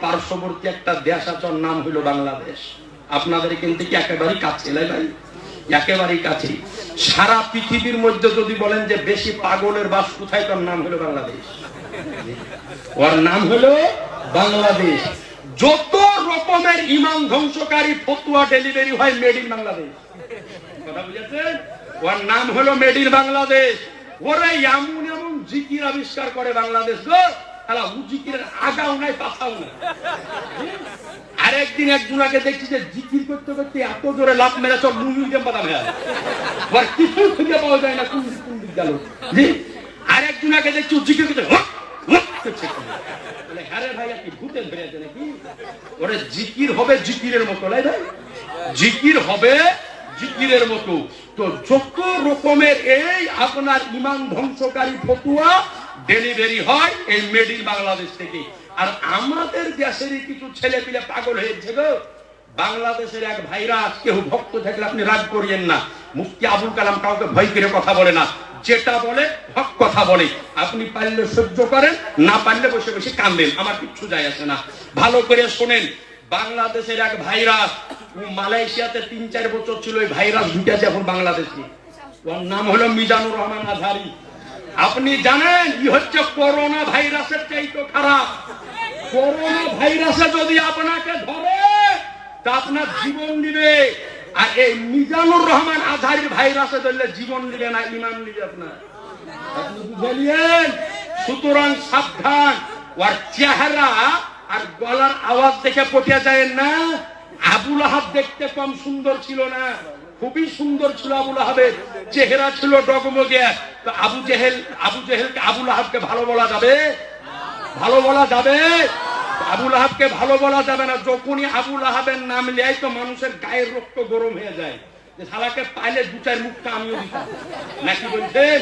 পার্শ্ববর্তী একটা নাম বাংলাদেশ। আপনাদের কিন্তু একেবারেই কাছে ভাই? একেবারেই কাছে। সারা পৃথিবীর মধ্যে যদি বলেন যে বেশি পাগলের বাস কোথায়, তার নাম হলো বাংলাদেশ। ওর নাম হলো বাংলাদেশ। যত রকমের ইমান ধ্বংসকারী ফতুয়া ডেলিভারি হয় মেড ইন বাংলাদেশ। কথা বুঝেছেন? ওর নাম হলো মেড ইন বাংলাদেশ। ওরা এমন এমন জিকির আবিষ্কার করে বাংলাদেশ গো। উ জিকিরের আগাও নাই পাছাও নাই। আরেকদিন দেখছি যে জিকির করতে করতে এত জোরে লাভ সব কিছু খুঁজে পাওয়া যায় না কোন কোন দিক গেল। দেখছি জিকির করতে। হ্যাঁ হবে জিকিরের মতো জিকির হবে জিকিরের মতো। তো যত রকমের এই আপনার ইমান ধ্বংসকারী ফতুয়া ডেলিভারি হয় এই মেড ইন বাংলাদেশ থেকে। আর আমাদের দেশেরই কিছু ছেলে পিলে পাগল হয়েছে গো। বাংলাদেশের এক ভাইরা কেউ ভক্ত থাকলে আপনি রাগ করিয়েন না। মুফতি আবুল কালাম কাউকে ভয় করে কথা বলে না। যেটা বলে, হক কথা বলে। আপনি পারলে সহ্য করেন, না পারলে বসে বসে কান্দেন আমার কিচ্ছু যায় আসে না। ভালো করে শোনেন, বাংলাদেশের এক ভাইরাস মালয়েশিয়াতে তিন চার বছর ছিল ওই ভাইরাস ঢুকেছে এখন বাংলাদেশে। ওর নাম হলো মিজানুর রহমান আধারি আপনি জানেন, ই হচ্ছে করোনা ভাইরাসের চাইতে খারাপ। করোনা ভাইরাসে যদি আপনাকে ধরে, তা আপনার জীবন দিবে। আর এই মিজানুর রহমান আধারির ভাইরাসে ধরলে জীবন দিবে না ইমান দিবে আপনার। আপনি বুঝলিয়েন সুতরাং সাবধান, ওর চেহারা আর গলার আওয়াজ দেখে পটিয়া যায় না। আবুল আহাব দেখতে কম সুন্দর ছিল না। খুবই সুন্দর ছিল আবুল আহাবের চেহারা ছিল ডগমগে। আবু জেহেল, আবু জেহেলকে আবুল আহাবকে ভালো বলা যাবে? ভালো বলা যাবে? আবুল আহাবকে ভালো বলা যাবে না। যখনই আবুল আহাবের নাম নেয়, তো মানুষের গায়ের রক্ত গরম হয়ে যায়। শালাকে পাইলে দু চার মুখটা আমিও দিতাম। নাকি বলছেন?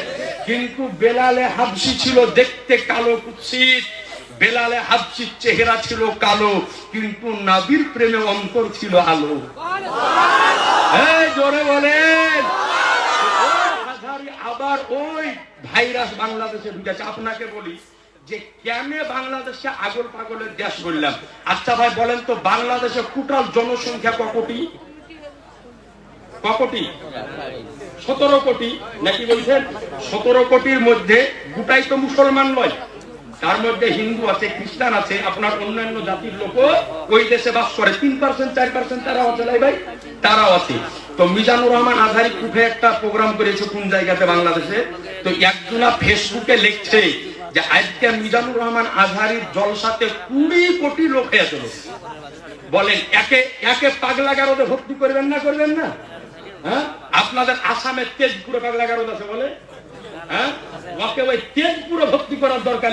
কিন্তু বেলালে হাবসি ছিল দেখতে কালো কুৎসিত বেলালে হাবসির চেহারা ছিল কালো, কিন্তু নাবির প্রেমে অন্তর ছিল আলো। জোরে বলেন। আবার ওই ভাইরাস বাংলাদেশে ঢুকেছে। আপনাকে বলি যে কেন বাংলাদেশে আগল পাগলের দেশ বললাম? আচ্ছা ভাই, বলেন তো বাংলাদেশে টোটাল জনসংখ্যা ক কোটি ক কোটি সতেরো কোটি। নাকি বলছেন? সতেরো কোটির মধ্যে গোটাই তো মুসলমান নয়। তার মধ্যে হিন্দু আছে, খ্রিস্টান আছে, আপনার অন্যান্য জাতির লোক ওই দেশে বাস করে। তিন পার্সেন্ট চার পার্সেন্ট তারাও আছে ভাই, তারাও আছে। তো মিজানুর রহমান আধারি কুফে একটা প্রোগ্রাম করেছে কোন জায়গাতে বাংলাদেশে? তো একজনা ফেসবুকে লিখছে যে আজকে মিজানুর রহমান আজহারির জলসাতে কুড়ি কোটি লোক হয়েছিল বলেন, একে একে পাগলা গারদে ভর্তি করবেন না করবেন না? হ্যাঁ? আপনাদের আসামের তেজপুরে পাগলা গারদ আছে বলে? হ্যাঁ? করার দরকার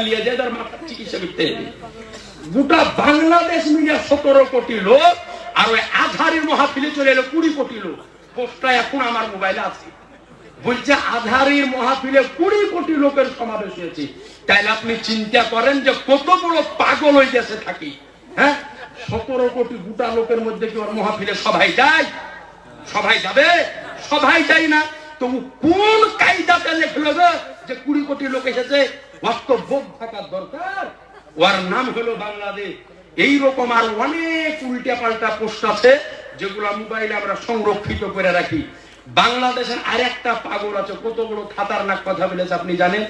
গোটা বাংলাদেশ সতেরো কোটি লোক আর মহাফিলে চলে এলো কুড়ি কোটি বলছে মহাফিলে কুড়ি কোটি লোকের হয়েছে। তাইলে আপনি চিন্তা করেন যে কত বড় পাগল ওই দেশে থাকি। হ্যাঁ? সতেরো কোটি গোটা লোকের মধ্যে কি ওর মহাফিলে সবাই যায়? সবাই যাবে? সবাই যায় না? তবু কোন কায়দাতে লেখলো যে কুড়ি কোটি লোক এসেছে? বাস্তব থাকার দরকার। ওর নাম হলো বাংলাদেশ। এই রকম আর অনেক উল্টা পাল্টা পোস্ট আছে, যেগুলো মোবাইলে আমরা সংরক্ষিত করে রাখি। বাংলাদেশের আরেকটা পাগল আছে কত বড় খাতারনাক কথা বলেছে আপনি জানেন?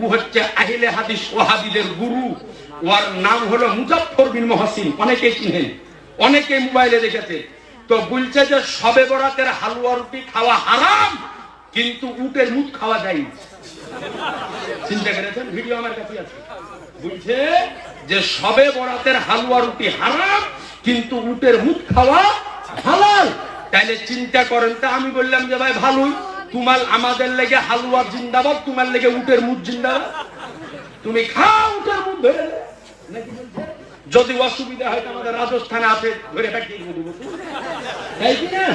ও হচ্ছে আহিলে হাদিস ওয়াহাবিদের গুরু। ওর নাম হলো মুজাফর বিন মহাসিন। অনেকেই চিনেন, অনেকে মোবাইলে দেখেছে তো বলছে যে সবে বরাতের হালুয়া রুটি খাওয়া হারাম। কিন্তু উটের মুখ খাওয়া যায় চিন্তা করেছেন ভিডিও আমার কাছে আছে। বলছে যে সবে বরাতের হালুয়া রুটি হারাম, কিন্তু উটের মুখ খাওয়া হালাল। তাইলে চিন্তা করেন তা আমি বললাম যে ভাই ভালোই। তোমার আমাদের লেগে হালুয়া জিন্দাবাদ, তোমার লেগে উটের মুখ জিন্দাবাদ। তুমি খাও উটের মুখ ধরে। যদি অসুবিধা হয় আমাদের রাজস্থানে আছে, ধরে পাঠিয়ে দেবো। তাই কি না?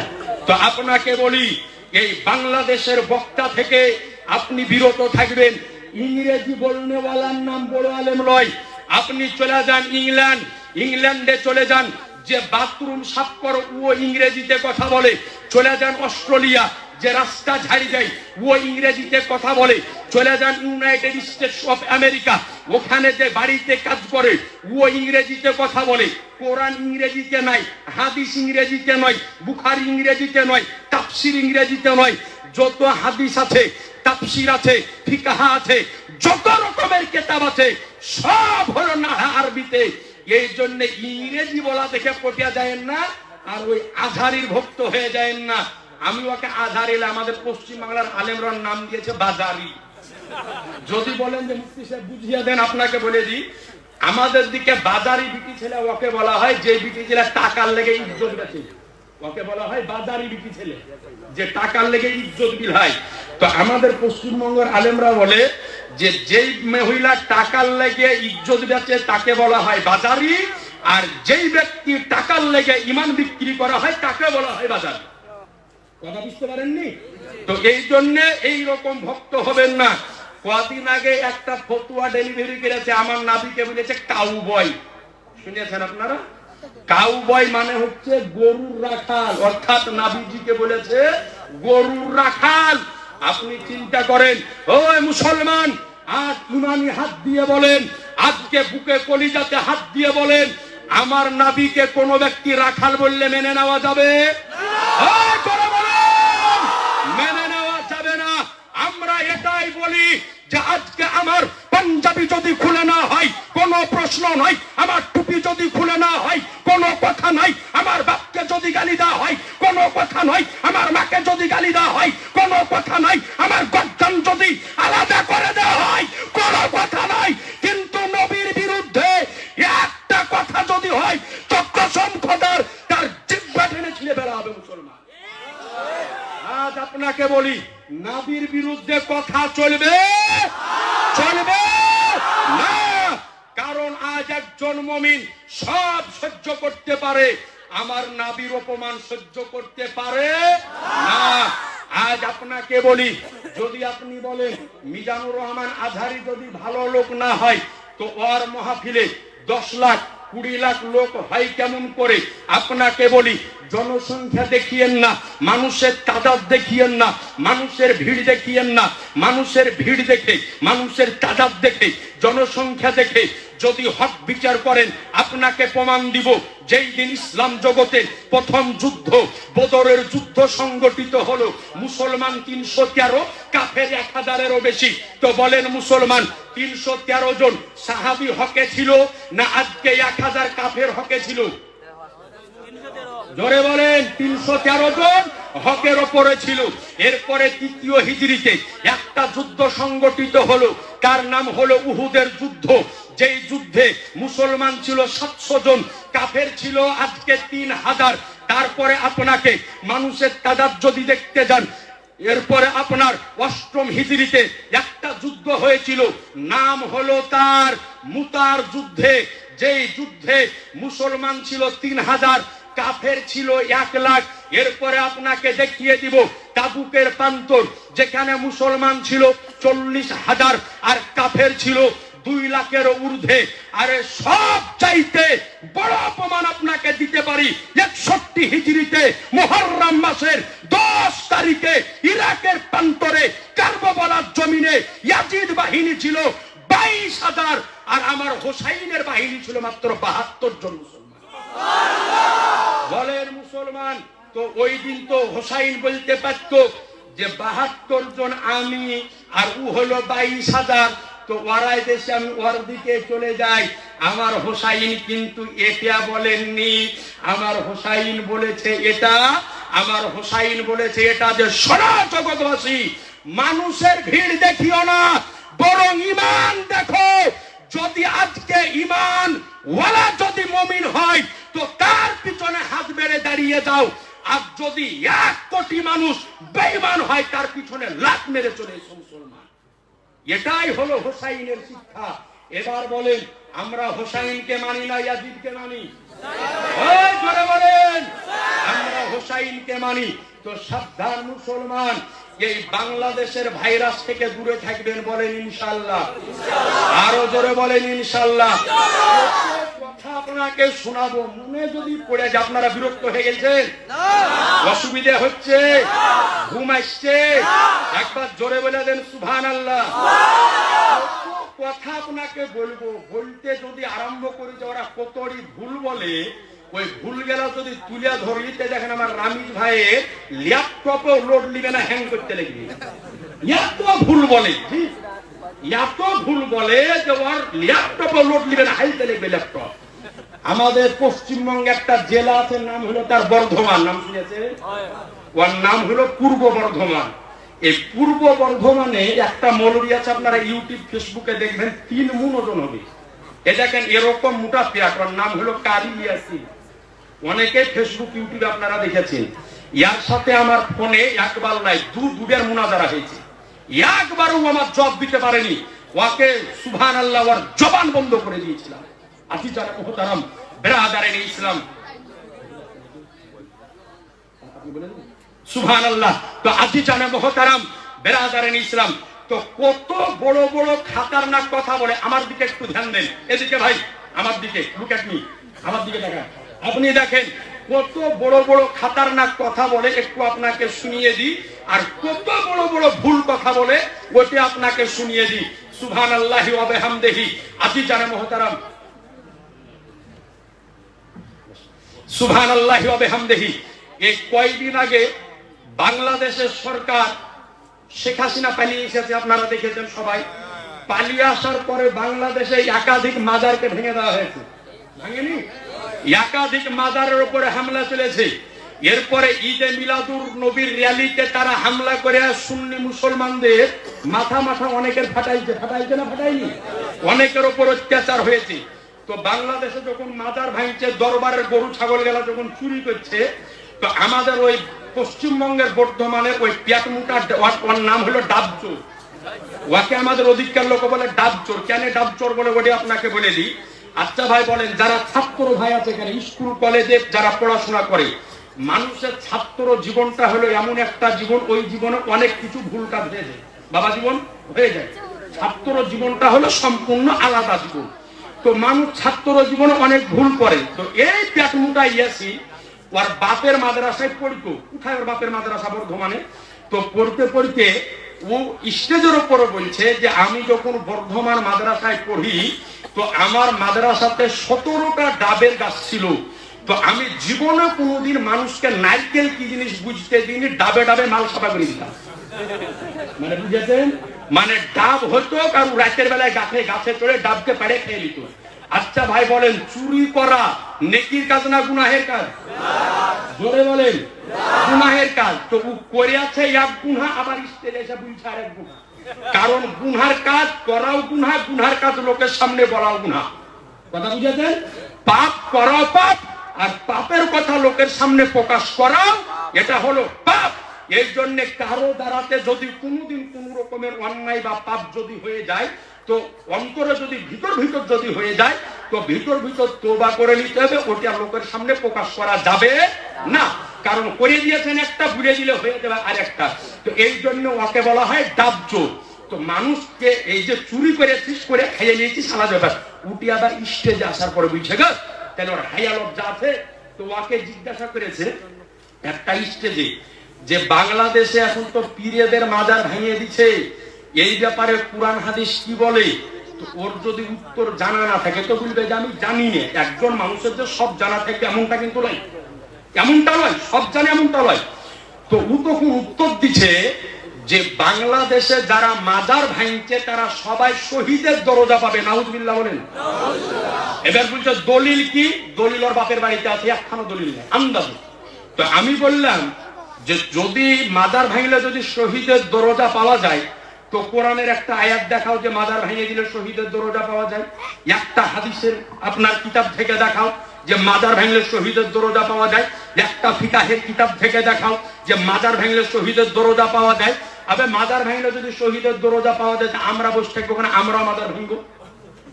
তো আপনাকে বলি এই বাংলাদেশের বক্তা থেকে আপনি বিরত থাকবেন। ইংরেজি বলনেওয়ালার নাম বড় আলেম লয় আপনি চলে যান ইংল্যান্ড। ইংল্যান্ডে চলে যান। যে বাথরুম সাফ করো, ও ইংরেজিতে কথা বলে। চলে যান অস্ট্রেলিয়া। যে রাস্তা ঝাড়ি দেয়, ও ইংরেজিতে কথা বলে। চলে যান ইউনাইটেড স্টেটস অফ আমেরিকা ওখানে যে বাড়িতে কাজ করে, ও ইংরেজিতে কথা বলে। কোরআন ইংরেজিতে নাই হাদিস ইংরেজিতে নয়, বুখার ইংরেজিতে নয় তাপসির ইংরেজিতে নয়। যত হাদিস আছে তাপসির আছে, ফিকাহা আছে, যত রকমের কেতাব আছে, সব হলো না আরবিতে। এই জন্য ইংরেজি বলা দেখে পটিয়া যায় না, আর ওই আধারির ভক্ত হয়ে যায় না। আমি ওকে আধারিলে আমাদের পশ্চিম বাংলার আলেমরার নাম দিয়েছে বাজারি। যদি বলেন যে মুক্তি সাহেব বুঝিয়ে দেন, আপনাকে বলে দিই, আমাদের দিকে বাজারি বিটি ছেলে ওকে বলা হয়, যে বিটি ছেলে টাকার লেগে ইজ্জত গেছে ওকে বলা হয় বাজারি বিটি ছেলে, যে টাকার লেগে ইজ্জত বিল হয় তো আমাদের পশ্চিমবঙ্গের আলেমরা বলে যে যেই মহিলা টাকার লেগে ইজ্জত বেচে, তাকে বলা হয় বাজারি, আর যেই ব্যক্তি টাকার লেগে ইমান বিক্রি করা হয়, তাকে বলা হয় বাজারি। কথা বুঝতে পারেননি? তো এই জন্য এই রকম ভক্ত হবেন না। কদিন আগে একটা ফতুয়া ডেলিভারি করেছে, আমার নাবিকে বলেছে কাউ বয় শুনেছেন আপনারা? কাউ বয় মানে হচ্ছে গরুর রাখাল। অর্থাৎ নাবিজিকে বলেছে গরুর রাখাল। আপনি চিন্তা করেন, ওই মুসলমান, আজ ইমানি হাত দিয়ে বলেন, আজকে বুকে কলিজাতে হাত দিয়ে বলেন, আমার নাবিকে কোনো ব্যক্তি রাখাল বললে মেনে নেওয়া যাবে ওই করে বলেন, মেনে নেওয়া যাবে না আমরা এটাই বলি যে আজকে আমার পাঞ্জাবি যদি খুলে না হয়, কোনো প্রশ্ন নয় আমার টুপি যদি খুলে না হয়, কোনো কথা নাই। আমার বাপকে যদি গালি দেওয়া হয়, কোনো কথা নয় আমার মাকে যদি গালি দেওয়া হয়, কোনো কথা নাই। আমার গর্জন যদি আলাদা করে দেওয়া হয়, কোনো কথা নাই। কিন্তু নবীর বিরুদ্ধে একটা কথা যদি হয় তো কসম তার জিব্বা টেনে ছিঁড়ে বেড়া হবে মুসলমান। আজ আপনাকে বলি নাবির বিরুদ্ধে কথা চলবে? চলবে? না! কারণ আজ একজন মমিন সব সহ্য করতে পারে। আমার নাবির অপমান সহ্য করতে পারে? না! আজ আপনাকে বলি, যদি আপনি বলেন, মিজানুর রহমান আধারি যদি ভালো লোক না হয়, তো ওর মহাফিলে দশ লাখ, কুড়ি লাখ লোক হয় কেমন করে? আপনাকে বলি জনসংখ্যা দেখিয়েন না, মানুষের তাদাদ দেখিয়েন না, মানুষের ভিড় দেখিয়েন না, মানুষের ভিড় দেখে, মানুষের তাদাদ দেখে, জনসংখ্যা দেখে, যদি হক বিচার করেন, আপনাকে প্রমাণ দিব, যেই দিন ইসলাম জগতে প্রথম যুদ্ধ, বদরের যুদ্ধ সংগঠিত হলো, মুসলমান তিনশো তেরো, কাফের এক হাজারেরও বেশি। তো বলেন মুসলমান, তিনশো তেরো জন সাহাবি হকে ছিল, না আজকে এক হাজার কাফের হকে ছিল? জোরে বলেন, তিনশো তেরো জন হকের ওপরে ছিল। এরপরে তৃতীয় হিজড়িতে একটা যুদ্ধ সংগঠিত হলো। তার নাম হলো উহুদের যুদ্ধ। যেই যুদ্ধে মুসলমান ছিল সাতশো জন, কাফের ছিল আজকে তিন হাজার। তারপরে আপনাকে মানুষের তাদার যদি দেখতে যান, এরপরে আপনার অষ্টম হিজড়িতে একটা যুদ্ধ হয়েছিল। নাম হলো তার মুতার যুদ্ধে। যেই যুদ্ধে মুসলমান ছিল তিন হাজার কাফের ছিল এক লাখ। এরপরে আপনাকে দেখিয়ে দিব তাবুকের প্রান্তর, যেখানে মুসলমান ছিল চল্লিশ হাজার আর কাফের ছিল দুই লাখের ঊর্ধ্বে। আরে সব চাইতে বড় অপমান আপনাকে দিতে পারি একষট্টি হিজড়িতে মোহররাম মাসের দশ তারিখে ইরাকের প্রান্তরে কার্বলার জমিনে ইয়াজিদ বাহিনী ছিল বাইশ হাজার আর আমার হোসাইনের বাহিনী ছিল মাত্র বাহাত্তর জন মুসলমান। বলেন মুসলমান, তো ওই দিন তো হোসাইন বলতে পারতো যে বাহাত্তর জন আমি আর উ হলো বাইশ হাজার। তো ওরাই দেশে আমি ওর দিকে চলে যাই। আমার হোসাইন কিন্তু এটা বলেননি। আমার হোসাইন বলেছে এটা, আমার হোসাইন বলেছে এটা যে সোনা জগৎবাসী মানুষের ভিড় দেখিও না, বরং ইমান দেখো। যদি আজকে ইমান ওয়ালা যদি মমিন হয়, তো তার পিছনে হাত মেরে দাঁড়িয়ে যাও। আর যদি এক কোটি মানুষ বেঈমান হয়, তার পিছনে লাখ মেরে চলে মুসলমান। এটাই হলো হোসাইনের শিক্ষা। এবার বলেন, আমরা হোসাইনকে মানি না ইয়াজিদকে মানি? জোরে বলেন, আমরা হোসাইনকে মানি। তো সাবধান মুসলমান, এই বাংলাদেশের ভাইরাস থেকে দূরে থাকবেন বলেন ইনশাল্লাহ আরও জোরে বলেন ইনশাল্লাহ কথা আপনাকে শোনাবো। মনে যদি পড়ে যে আপনারা বিরক্ত হয়ে গেছেন? অসুবিধা হচ্ছে? ঘুম আসছে? একবার জোরে বলে দেন সুভান আল্লাহ কথা আপনাকে বলব, বলতে যদি আরম্ভ করি যে ওরা কতরি ভুল বলে, ওই ভুল গেলা যদি তুলে ধরলিতে দেখেন আমার রামিজ ভাইয়ের ল্যাপটপও লোড নিবে না হ্যাং করতে লাগবে। এত ভুল বলে? এত ভুল বলে যে ওর ল্যাপটপও লোড নিবে না, হাইতে লাগবে ল্যাপটপ। আমাদের পশ্চিমবঙ্গে একটা জেলা আছে, নাম হলো তার বর্ধমান, নাম শুনেছে? ওর নাম হলো পূর্ব বর্ধমান। এই পূর্ব বর্ধমানে একটা মৌলবী আছে, আপনারা ইউটিউব, ফেসবুকে দেখবেন, তিন মুন ওজন হবে। এ দেখেন, এরকম মোটা পেয়াট ওর নাম হলো কারি ইয়াসিন অনেকে ফেসবুক, ইউটিউবে আপনারা দেখেছেন। ইয়ার সাথে আমার ফোনে একবার নাই দু দুবের মুনাজারা হয়েছে। একবারও আমার জব দিতে পারেনি। ওকে সুভান আল্লাহ ওর জবান বন্ধ করে দিয়েছিলাম। আছি যারা মোহতারাম বেরাদারেন ইসলাম সুভান আল্লাহ তো আজি জানে ইসলাম তো কত বড় বড় খাতারনাক কথা বলে আমার দিকে একটু ধ্যান দেন। এদিকে ভাই, আমার দিকে লুক এট মি আমার দিকে দেখেন আপনি দেখেন কত বড় বড় খাতারনাক কথা বলে একটু আপনাকে শুনিয়ে দিই, আর কত বড় বড় ভুল কথা বলে ওটি আপনাকে শুনিয়ে দিই। সুভান আল্লাহ হামদেহি আজি জানে মোহতারাম। সুভান আল্লাহ হামদেহি এই কয়দিন আগে বাংলাদেশের সরকার শেখ হাসিনা পালিয়ে এসেছে, আপনারা দেখেছেন সবাই। পালিয়ে আসার পরে বাংলাদেশে একাধিক মাজারকে ভেঙে দেওয়া হয়েছে। ভাঙেনি? একাধিক মাজারের উপরে হামলা চলেছে। এরপরে ঈদে মিলাদুর নবীর র্যালিতে তারা হামলা করে সুন্নি মুসলমানদের মাথা মাথা অনেকের ফাটাইছে ফাটাইছে না ফাটাইনি অনেকের উপর অত্যাচার হয়েছে। তো বাংলাদেশে যখন মাজার ভাঙছে, দরবারের গরু ছাগল গেলা যখন চুরি করছে, তো আমাদের ওই পশ্চিমবঙ্গের বর্ধমানের ওই পেটমুটা ওর নাম হলো ডাবচোর। ওকে আমাদের অধিকার লোক বলে ডাবচোর। কেন ডাবচোর বলে ওটি আপনাকে বলে দিই? আচ্ছা ভাই বলেন, যারা ছাত্র ভাই আছে এখানে, স্কুল, কলেজে যারা পড়াশোনা করে, মানুষের ছাত্র জীবনটা হলো এমন একটা জীবন, ওই জীবনে অনেক কিছু ভুল কাজ হয়ে যায়। বাবা জীবন হয়ে যায়। ছাত্র জীবনটা হলো সম্পূর্ণ আলাদা জীবন। তো মানুষ ছাত্র জীবনে অনেক ভুল করে। তো এই প্যাটমুটা ইয়াসি, ওর বাপের মাদ্রাসায় পড়তো। কোথায় ওর বাপের মাদ্রাসা বর্ধমানে। তো পড়তে পড়তে ও স্টেজের উপরে বলছে যে আমি যখন বর্ধমান মাদ্রাসায় পড়ি, তো আমার মাদ্রাসাতে সতেরোটা ডাবের গাছ ছিল। তো আমি জীবনে কোনোদিন মানুষকে নারকেল কি জিনিস বুঝতে দিইনি, ডাবে ডাবে মাল সাফা করে দিতাম। মানে বুঝেছেন? মানে ডাব হতো কারণ রাতের বেলায় গাছে গাছে চড়ে ডাবকে পেড়ে খেয়ে নিত। আচ্ছা ভাই বলেন, চুরি করা নেকির কাজ না গুনাহের কাজ? জোরে বলেন, গুনাহের কাজ। তো ও করে আছে এক গুনহা, আবার স্টেজে এসে বলছে আরেক গুনহা। কারণ গুনহার কাজ করাও গুনহা, গুনহার কাজ লোকের সামনে বলাও গুনহা। কথা বুঝেছেন? পাপ করাও পাপ, আর পাপের কথা লোকের সামনে প্রকাশ করাও, এটা হলো পাপ। এর জন্য কারও দ্বারাতে যদি কোনোদিন কোন রকমের অন্যায় বা পাপ যদি হয়ে যায় তো অন্তরে যদি ভিতর ভিতর যদি হয়ে যায়, তো ভিতর ভিতর তোবা করে নিতে হবে, ওটা লোকের সামনে প্রকাশ করা যাবে না। কারণ করে দিয়েছেন একটা, ভুলে দিলে হয়ে যাবে আর একটা তো এই জন্য ওকে বলা হয় ডাবজোর তো মানুষকে এই যে চুরি করে চিস করে খাইয়ে নিয়েছিস আলাদা ব্যাপার উঠি আবার স্টেজে আসার পরে বুঝছে গা, কেন ওর হাইয়া লজ্জা আছে? তো ওকে জিজ্ঞাসা করেছে একটা স্টেজে যে বাংলাদেশে এখন তো পীরেদের মাজার ভেঙে দিছে এই ব্যাপারে কোরআন হাদিস কি বলে? ওর যদি উত্তর জানা না থাকে, তো বলবে যে আমি জানি না। একজন মানুষের যে সব জানা থাকে এমনটা কিন্তু নয়। এমনটা নয়, সব জানে এমনটা নয়। তো ও তখন উত্তর দিছে যে বাংলাদেশে যারা মাজার ভাঙছে, তারা সবাই শহীদের দরজা পাবে। নাউজবিল্লাহ বলেন। এবার বলছে, দলিল কি? দলিল ওর বাপের বাড়িতে আছে, একখানো দলিল নেই, আন্দাজে। তো আমি বললাম যে যদি মাদার ভাঙলে যদি শহীদের দরজা পাওয়া যায় তো কোরআনের একটা আয়াত দেখাও যে মাদার ভেঙে দিলে শহীদের দরজা পাওয়া যায়। একটা হাদিসের আপনার কিতাব থেকে দেখাও যে মাজার ভাঙলে শহীদের দরজা পাওয়া যায়। একটা ফিকাহের কিতাব থেকে দেখাও যে মাজার ভাঙলে শহীদের দরজা পাওয়া যায়। আবে মাজার ভাঙলে যদি শহীদের দরজা পাওয়া যায় আমরা বসে থাকব ওখানে আমরা মাজার ভাঙবো।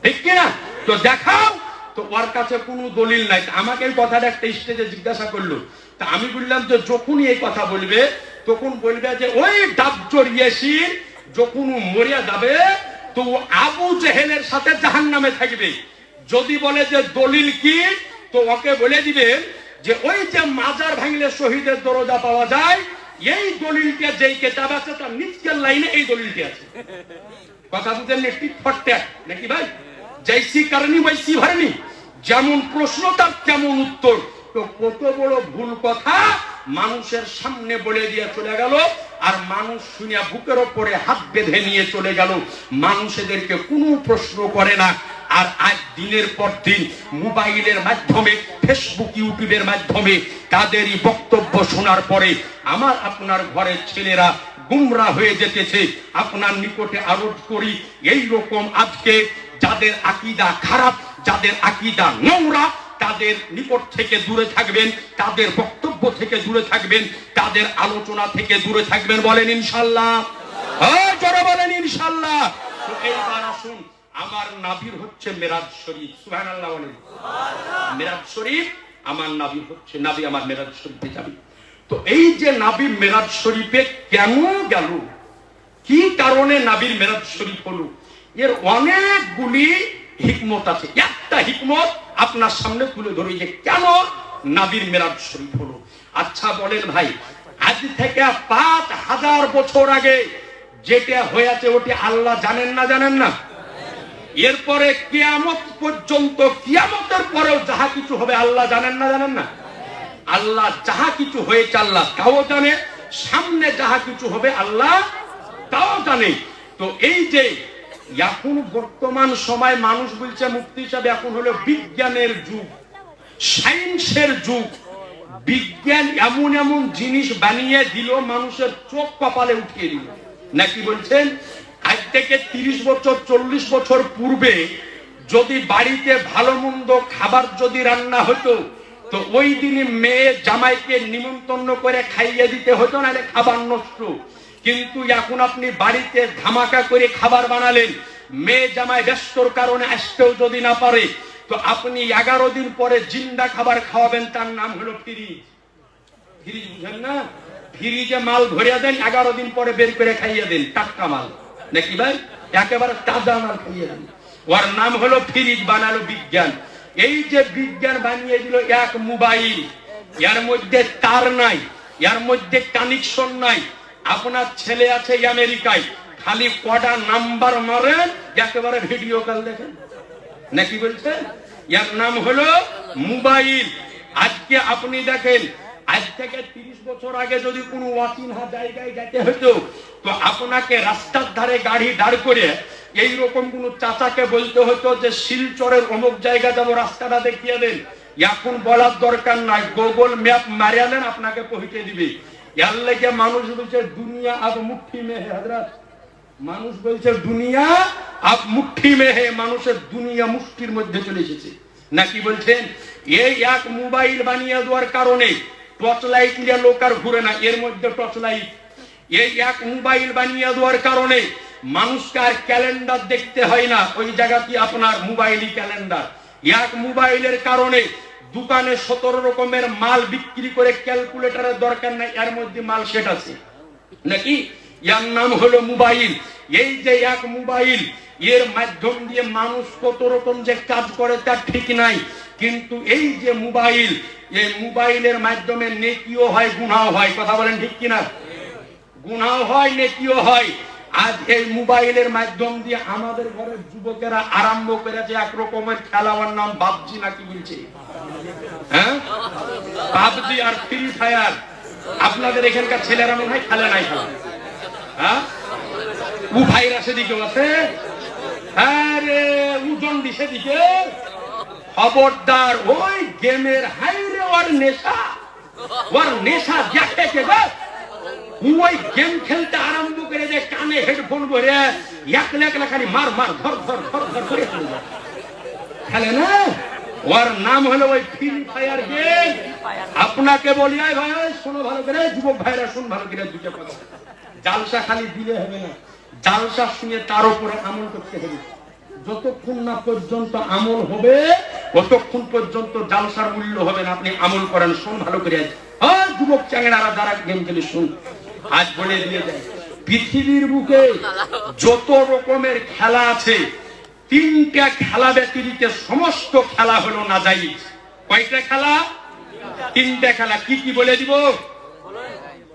ঠিক কিনা তো দেখাও। তো ওর কাছে কোনো দলিল নাই। আমাকে এই কথাটা একটা স্টেজে জিজ্ঞাসা করল। তা আমি বললাম যে, যখনই এই কথা বলবে, তখন বলবে যে, ওই ডাবজর ইয়াসিন যখন মরিয়া যাবে, তো আবু জেহেলের সাথে জাহান নামে থাকবে। যদি বলে যে দলিল কি, তো ওকে বলে দিবেন যে ওই যে মাজার ভাঙলে শহীদের দরজা পাওয়া যায়, এই দলিলটা যেই কেতাব আছে তার নিচকের লাইনে এই দলিলটি আছে। কথা বুঝেন একটি ফট্যাক নাকি ভাই? জৈসি কারণী বৈসি ভরণী। যেমন প্রশ্ন, তার তেমন উত্তর। তো কত বড় ভুল কথা মানুষের সামনে বলে দিয়ে চলে গেল, আর মানুষ শুনিয়া বুকের ওপরে হাত বেঁধে নিয়ে চলে গেল। মানুষ এদেরকে কোনো প্রশ্ন করে না। আর আজ দিনের পর দিন মোবাইলের মাধ্যমে, ফেসবুক, ইউটিউবের মাধ্যমে তাদেরই বক্তব্য শোনার পরে আমার আপনার ঘরের ছেলেরা গুমরা হয়ে যেতেছে। আপনার নিকটে আরোপ করি, এই রকম আজকে যাদের আকিদা খারাপ, যাদের আকিদা নোংরা, তাদের নিকট থেকে দূরে থাকবেন, তাদের বক্তব্য থেকে দূরে থাকবেন, তাদের আলোচনা থেকে দূরে থাকবেন বলেন ইনশাল্লাহ। হ্যাঁ বলেন ইনশাল্লাহ। এইবার আসুন, আমার নাবির হচ্ছে মেরাজ শরীফ। সুবহানাল্লাহ বলেন। মেরাজ শরীফ, আমার নাবি হচ্ছে, নাবি আমার মেরাজ শরীফে যাবে। তো এই যে নাবি মেরাজ শরীফে কেন গেল? কি কারণে নাবির মেরাজ শরীফ হলো? এর অনেকগুলি হিকমত আছে। একটা হিকমত আপনার সামনে তুলে ধরি যে কেন নাবির মেরাজ শরীফ হলো? আচ্ছা বলেন ভাই, আজ থেকে পাঁচ হাজার বছর আগে যেটা হয়েছে ওটি আল্লাহ জানেন না জানেন না? এরপরে কিয়ামত পর্যন্ত, কিয়ামতের পরেও যাহা কিছু হবে আল্লাহ জানেন না জানেন না? আল্লাহ যাহা কিছু হয়েছে আল্লাহ তাও জানে, সামনে যাহা কিছু হবে আল্লাহ তাও জানে। তো এই যে এখন বর্তমান সময় মানুষ বলছে মুক্তি হিসাবে এখন হলো বিজ্ঞানের যুগ, সায়েন্সের যুগ। বিজ্ঞান এমন এমন জিনিস বানিয়ে দিল, মানুষের চোখ কপালে উঠিয়ে দিল। নাকি বলছেন, আজ থেকে তিরিশ বছর, চল্লিশ বছর পূর্বে যদি বাড়িতে ভালো মন্দ খাবার যদি রান্না হতো, তো ওই দিনই মেয়ে জামাইকে নিমন্ত্রণ করে খাইয়ে দিতে হতো না খাবার নষ্ট। কিন্তু এখন আপনি বাড়িতে ধামাকা করে খাবার বানালেন, মেয়ে জামাই ব্যস্তর কারণে আসতেও যদি না পারে তো আপনি এগারো দিন পরে জিন্দা খাবার খাওয়াবেন, তার নাম হলো ফ্রিজ। ফ্রিজ বুঝেন না? ফ্রিজে মাল ভরিয়া দেন, এগারো দিন পরে বের করে খাইয়ে দেন, টাটকা মাল। নাকি ভাই? একেবারে তাজা মাল খাইয়ে দেন। ওর নাম হলো ফ্রিজ, বানালো বিজ্ঞান। এই যে বিজ্ঞান বানিয়ে দিল এক মোবাইল, এর মধ্যে তার নাই, এর মধ্যে কানেকশন নাই। আপনার ছেলে আছে আমেরিকায়, খালি কটা নাম্বার মারেন, একেবারে ভিডিও কল দেখেন। নাকি বলছেন? এর নাম হলো মোবাইল। আজকে আপনি দেখেন, আজ থেকে তিরিশ বছর আগে যদি কোনো অচিনহা জায়গায় যেতে হতো, তো আপনাকে রাস্তার ধারে গাড়ি দাঁড় করে এই রকম কোন চাচাকে বলতে হতো যে, শিলচরের অমুক জায়গা যাব রাস্তাটা দেখিয়ে দেন। এখন বলার দরকার নাই গুগল ম্যাপ মারিয়ালেন আপনাকে পৌঁছে দিবে। এর লেগে মানুষ বলছে, দুনিয়া আর মুঠি মে হে হযরত। মানুষ বলছে, দুনিয়া আব মুঠি মে হে। মানুষের দুনিয়া মুষ্টির মধ্যে চলে এসেছে। নাকি বলছেন, এই এক মোবাইল বানিয়ে দেওয়ার কারণে টর্চ লাইট নিয়ে লোক আর ঘুরে না, এর মধ্যে টর্চ লাইট এই এক মোবাইল বানিয়ে দেওয়ার কারণে মানুষকে আর ক্যালেন্ডার দেখতে হয় না। ওই জায়গাটি আপনার মোবাইলই ক্যালেন্ডার এক মোবাইলের কারণে দোকানে সতেরো রকমের মাল বিক্রি করে ক্যালকুলেটরের দরকার নাই, এর মধ্যে মাল সেট আছে। নাকি? এর নাম হলো মোবাইল। এই যে এক মোবাইল, এর মাধ্যম দিয়ে মানুষ কত রকম যে কাজ করে তার ঠিক নাই। কিন্তু এই যে মোবাইল, এই মোবাইলের মাধ্যমে নেকিও হয় গুনাও হয়। কথা বলেন ঠিক কিনা? গুনাও হয়, নেকিও হয়। আজ এই মোবাইলের মাধ্যম দিয়ে আমাদের ঘরের যুবকেরা আরম্ভ করেছে এক রকমের খেলাবার নাম বাবজি নাকি বলছে? হ্যাঁ? পাবজি আর ফ্রি ফায়ার। আপনাদের এখানকার ছেলেরা মনে হয় খেলে নাই। খেলা হ্যাঁ? উ ভাইরা সেদিকে আছে আরে উজন দিছে দিকে খবরদার ওই গেমের হাইরে ওর নেশা। ওর নেশা দেখে কে ওই গেম খেলতে আরম্ভ করে যে কানে হেডফোন ভরে একলা একলা খালি মার মার, ধর ধর ধর ধর করে খেলে না? ওর নাম হলো ওই ফ্রি ফায়ার গেম। আপনাকে বলি ভাই, শোনো ভালো করে, যুবক ভাইরা, শুন ভালো করে দুটো কথা। জালসা খালি দিলে হবে না। জালসা শুনে তার উপরে আমল করতে হবে। যতক্ষণ না পর্যন্ত আমল হবে, ততক্ষণ পর্যন্ত জালসার মূল্য হবে না। আপনি আমল করেন, শুন ভালো করে আজ। হ্যাঁ যুবক চ্যাংড়ারা, যারা গেম খেলে, শুন। আজ বলে দিয়ে যায় পৃথিবীর বুকে যত রকমের খেলা আছে, তিনটা খেলা ব্যতিরিক্ত সমস্ত খেলা হলো না যাই কয়টা খেলা? তিনটা খেলা। কি কি বলে দিব?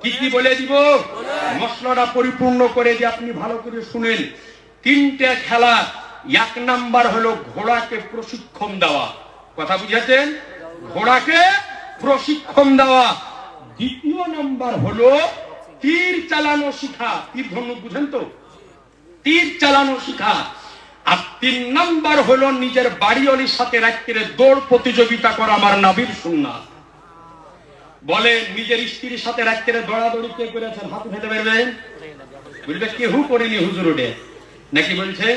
কি কি বলে দিব। মশলাটা পরিপূর্ণ করে যে আপনি ভালো করে শুনেন। তিনটা খেলা, এক নাম্বার হলো ঘোড়াকে প্রশিক্ষণ দেওয়া। কথা বুঝেছেন? ঘোড়াকে প্রশিক্ষণ দেওয়া। দ্বিতীয় নাম্বার হলো তীর চালানো শিখা। তীর ধনুক বুঝেন তো? তীর চালানো শিখা। আর তিন নাম্বার হলো নিজের বাড়িওয়ালির সাথে রাত্রে দৌড় প্রতিযোগিতা করা আমার নাবির সুন্না বলে, নিজের স্ত্রীর সাথে রাত্রে দৌড়াদৌড়ি কে করেছেন? হাত ফেলে বেরবেন বলবে, কেহু করেনি হুজুর ওটে নাকি বলছে,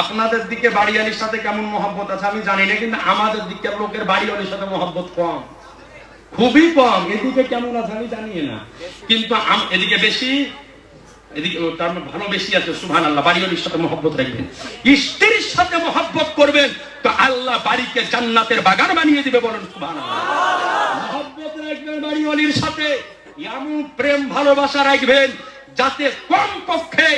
আপনাদের দিকে বাড়িওয়ালির সাথে কেমন মহব্বত আছে? আমি জানি না, কিন্তু আমাদের দিকে লোকের বাড়িওয়ালির সাথে মহব্বত কম। খুবই কম। এদিকে কেমন আছে আমি জানি না। কিন্তু এদিকে বেশি, এদিকে তার মানে ভালো বেশি আছে সুহান আল্লাহ বাড়িওয়ালির সাথে মহব্বত রাখবেন। স্ত্রীর সাথে মহব্বত করবেন, তো আল্লাহ বাড়িকে জান্নাতের বাগান বানিয়ে দিবে বলেন সুবহান মহব্বত রাখবেন সাথে এমন প্রেম, ভালোবাসা রাখবেন যাতে কম পক্ষে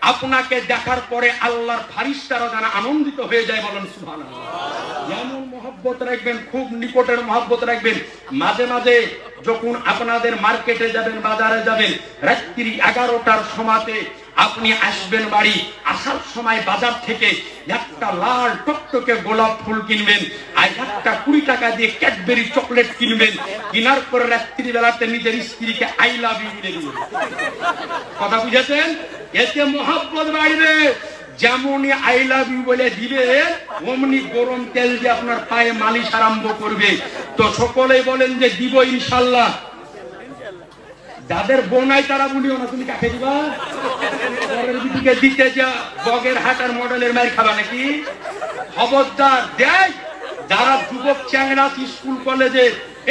আপনাকে দেখার পরে আল্লাহর ফারিস্তারা যেন আনন্দিত হয়ে যায় বলেন সুহান যেমন মহব্বত রাখবেন, খুব নিকটের মহব্বত রাখবেন। মাঝে মাঝে যখন আপনাদের মার্কেটে যাবেন, বাজারে যাবেন, রাত্রি এগারোটার সময়তে আপনি আসবেন বাড়ি, আসার সময় বাজার থেকে একটা লাল টকটকে গোলাপ ফুল কিনবেন, আর একটা কুড়ি টাকা দিয়ে ক্যাডবেরি চকলেট কিনবেন। কেনার পরে রাত্রি বেলাতে নিজের স্ত্রীকে আই লাভ ইউ কথা বুঝেছেন? এতে মহাব্বত বাড়বে। যেমনই আই লাভ ইউ বলে দিবে অমনি গরম তেল দিয়ে আপনার পায়ে মালিশ আরম্ভ করবে। তো সকলে বলেন যে দিব ইনশাল্লাহ। যাদের বোনাই তারা বলিও না, তুমি কাকে দিবা? দিতে যা, বগের হাটার মডেলের মার খাবা নাকি? খবরদার দেয় যারা যুবক চ্যাংরা স্কুল, কলেজে,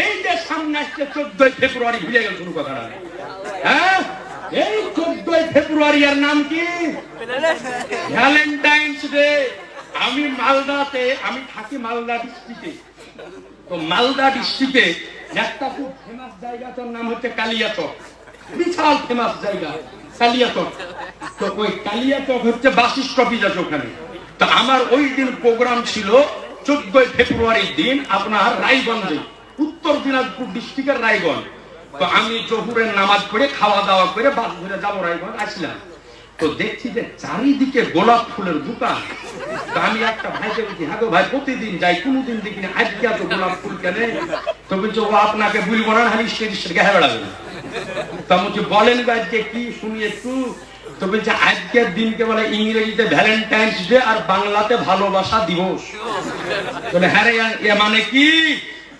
এই যে সামনে আসছে চোদ্দই ফেব্রুয়ারি, ভুলে গেল কোনো কথা হ্যাঁ? এই চোদ্দই ফেব্রুয়ারি এর নাম কি? ভ্যালেন্টাইন্স ডে আমি মালদাতে, আমি থাকি মালদা ডিস্ট্রিক্টে তো মালদা ডিস্ট্রিক্টে একটা খুব ফেমাস জায়গাটার নাম হচ্ছে কালিয়াচক। বিশাল ফেমাস জায়গা, কালিয়াচক। তো ওই কালিয়াচক হচ্ছে বাস স্টপেজ আছে ওখানে। তো আমার ওই দিন প্রোগ্রাম ছিল চোদ্দই ফেব্রুয়ারির দিন আপনার রায়গঞ্জে, উত্তর দিনাজপুর ডিস্ট্রিক্টের রায়গঞ্জ। তো আমি জহুরের নামাজ পড়ে খাওয়া দাওয়া করে বাস ধরে যাব রায়গঞ্জ আসলাম। তো দেখছি যে চারিদিকে গোলাপ ফুলের দোকান। আমি একটা ভাইকে বলছি হ্যাঁ ভাই, প্রতিদিন যাই, কোনোদিন দেখি না আজকে এত গোলাপ ফুল কেনে? তো বলছে, ও আপনাকে বলব না স্টেজ স্টেজ গায়ে বেড়াবে। তা বলছি, বলেন আজকে কি শুনি একটু? তো বলছে আজকের দিনকে বলে ইংরেজিতে ভ্যালেন্টাইন্স ডে আর বাংলাতে ভালোবাসা দিবস। বলে হ্যাঁ এ মানে কি?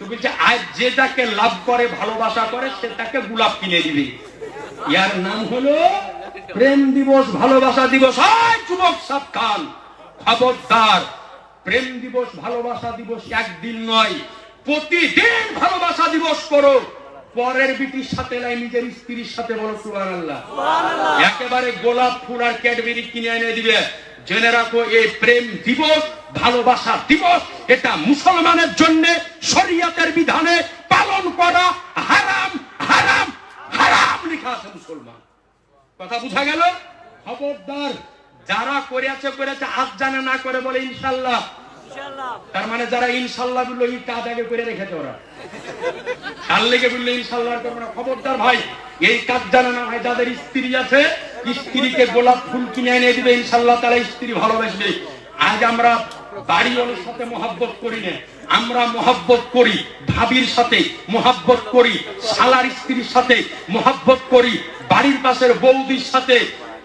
তো বলছে যে যাকে লাভ করে ভালোবাসা করে সে তাকে গোলাপ কিনে দিবে। ইয়ার নাম হলো প্রেম দিবস ভালোবাসা দিবস। যুবক সাবধান খবরদার। প্রেম দিবস ভালোবাসা দিবস একদিন নয়। প্রতিদিন ভালোবাসা দিবস করো। পরের বিটির সাথে নাই নিজের স্ত্রীর সাথে বলো সুবহানাল্লাহ। একেবারে গোলাপ ফুল আর ক্যাডবেরি কিনে এনে দিবে। জেনে রাখো এই প্রেম দিবস ভালোবাসা দিবস এটা মুসলমানের জন্য শরিয়াতের বিধানে পালন করা হারাম হারাম হারাম লেখা আছে মুসলমান। কথা বুঝা গেল? খবরদার যারা করেছে করেছে আজ জানে না করে বলে ইনশাল্লাহ। তার মানে যারা ইনশাল্লাহ বলল এই কাজ আগে করে রেখেছে ওরা। কাল লেগে বলল ইনশাল্লাহ করব না? খবরদার ভাই এই কাজ জানে না ভাই যাদের স্ত্রী আছে স্ত্রীকে গোলাপ ফুল কিনে এনে দিবে ইনশাল্লাহ তারা স্ত্রী ভালোবাসবে। আজ আমরা বাড়িওয়ালার সাথে মহাব্বত করি না। আমরা মহাব্বত করি ভাবির সাথে, মহাব্বত করি শালার স্ত্রীর সাথে, মহাব্বত করি বাড়ির পাশের বৌদির সাথে।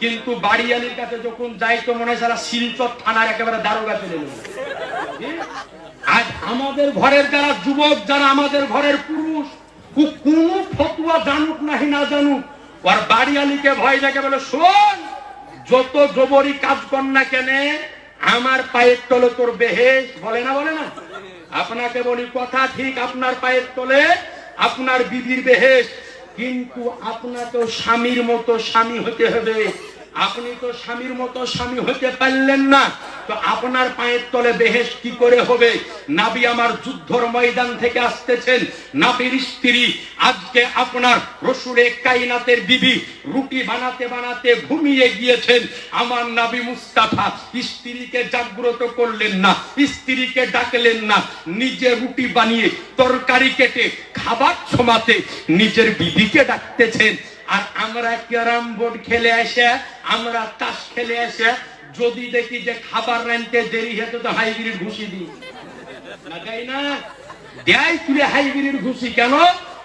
কিন্তু বাড়িয়ালির কাছে যখন যাই, তো মনে হয় সারা শিলচর থানার একেবারে দারোগা চলে আজ আমাদের ঘরের যারা যুবক, যারা আমাদের ঘরের পুরুষ কোন ফতুয়া জানুক নাহি, না জানুক ওর বাড়িয়ালিকে ভয় দেখে বলে, শোন, যত জবরি কাজ কর না কেনে, আমার পায়ের তলে তোর বেহেস বলে না বলে না? আপনাকে বলি, কথা ঠিক আপনার পায়ের তলে, আপনার বিবির বেহেস কিন্তু আপনাকেও স্বামীর মতো স্বামী হতে হবে। আপনি তো স্বামীর মতো স্বামী হতে পারলেন না। তো আপনার পায়ের তলে বেহেস কি করে হবে? নাবি আমার যুদ্ধর ময়দান থেকে আসতেছেন। নাবির স্ত্রী, আজকে আপনার রসুরে কাইনাতের বিবি রুটি বানাতে বানাতে ঘুমিয়ে গিয়েছেন। আমার নাবি মুস্তাফা স্ত্রীকে জাগ্রত করলেন না, স্ত্রীকে ডাকলেন না। নিজে রুটি বানিয়ে তরকারি কেটে খাবার ছমাতে নিজের বিবিকে ডাকতেছেন। আর আমরা ক্যারাম বোর্ড খেলে আসে আমরা তাস খেলে আসে যদি দেখি যে খাবার রানতে দেরি হতো তো হাইব্রিড ঘুষি দিই। না তাই না? দেয় হাইব্রিড ঘুষি। কেন?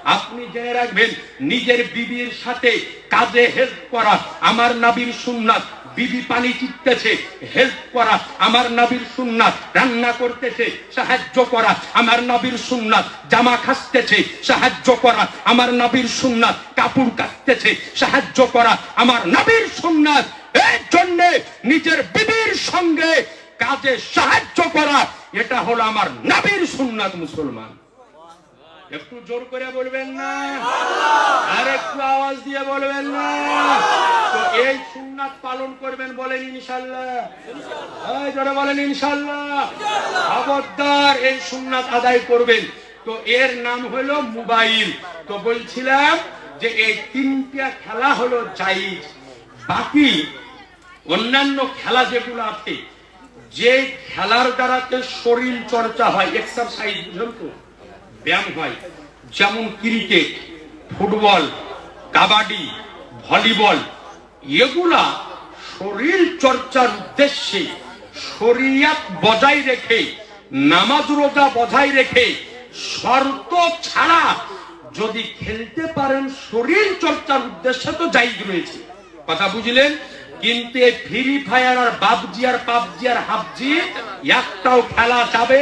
আপনি জেনে রাখবেন, নিজের বিবির সাথে কাজে হেল্প করা আমার নাবির সুন্নাত। বিবি পানি চিপতেছে হেল্প করা আমার নবীর সুন্নাত, রান্না করতেছে, সাহায্য করা আমার নবীর সুন্নাত, জামা খাসতেছে, সাহায্য করা আমার নবীর সুন্নাত, কাপড় কাটতেছে সাহায্য করা আমার নবীর সুন্নাত। এর জন্য নিজের বিবির সঙ্গে কাজে সাহায্য করা, এটা হলো আমার নবীর সুন্নাত মুসলমান। একটু জোর করে বলবেন না? আর একটু আওয়াজ দিয়ে বলবেন না? তো এই সুন্নাত পালন করবেন বলেন ইনশাল্লাহ। বলেন ইনশাল্লাহ। খবরদার এই সুন্নাত আদায় করবেন। তো এর নাম হলো মোবাইল। তো বলছিলাম যে এই তিনটা খেলা হলো জাইজ বাকি অন্যান্য খেলা যেগুলো আছে, যে খেলার দ্বারাতে শরীর চর্চা হয় এক্সারসাইজ বুঝলেন তো? ব্যায়াম হয়। যেমন ক্রিকেট, ফুটবল, কাবাডি, ভলিবল, এগুলা শরীর চর্চার উদ্দেশ্যে শরিয়াত বজায় রেখে, নামাজ রোজা বজায় রেখে, শর্ত ছাড়া যদি খেলতে পারেন, শরীর চর্চার উদ্দেশ্যে তো যাই রয়েছে। কথা বুঝলেন? কিন্তু এই ফ্রি ফায়ার আর বাবজি আর পাবজি আর হাবজি একটাও খেলা যাবে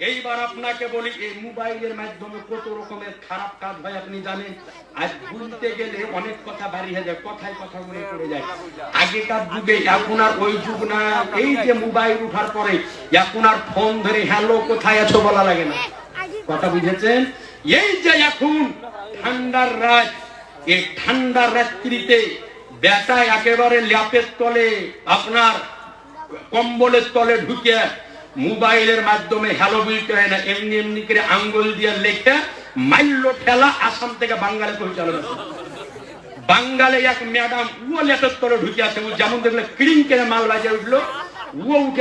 এইবার আপনাকে বলি, এই মোবাইলের মাধ্যমে কত রকমের খারাপ কাজ হয় আপনি জানেন? আজ বলতে গেলে অনেক কথা বাড়ি হয়ে যায়, কথায় কথা মনে পড়ে যায়। আগেকার যুগে এখন আর ওই যুগ না, এই যে মোবাইল উঠার পরে এখন আর ফোন ধরে, হ্যালো, কোথায় আছো? বলা লাগে না। কথা বুঝেছেন? এই যে এখন ঠান্ডার রাত, এই ঠান্ডার রাত্রিতে বেটা একেবারে ল্যাপের তলে আপনার কম্বলের তলে ঢুকে মোবাইলের মাধ্যমে হ্যালো বলতে হয় না এমনি এমনি করে আঙ্গুল দিয়ে লেখে মাল্য ঠেলা আসাম থেকে বাঙ্গালে পৌঁছালো। বাঙ্গালে এক ম্যাডাম ও লেপের তরে ঢুকে আছে ও যেমন দেখলে ক্রিম কেনে মাল বাজে উঠল ও উঠে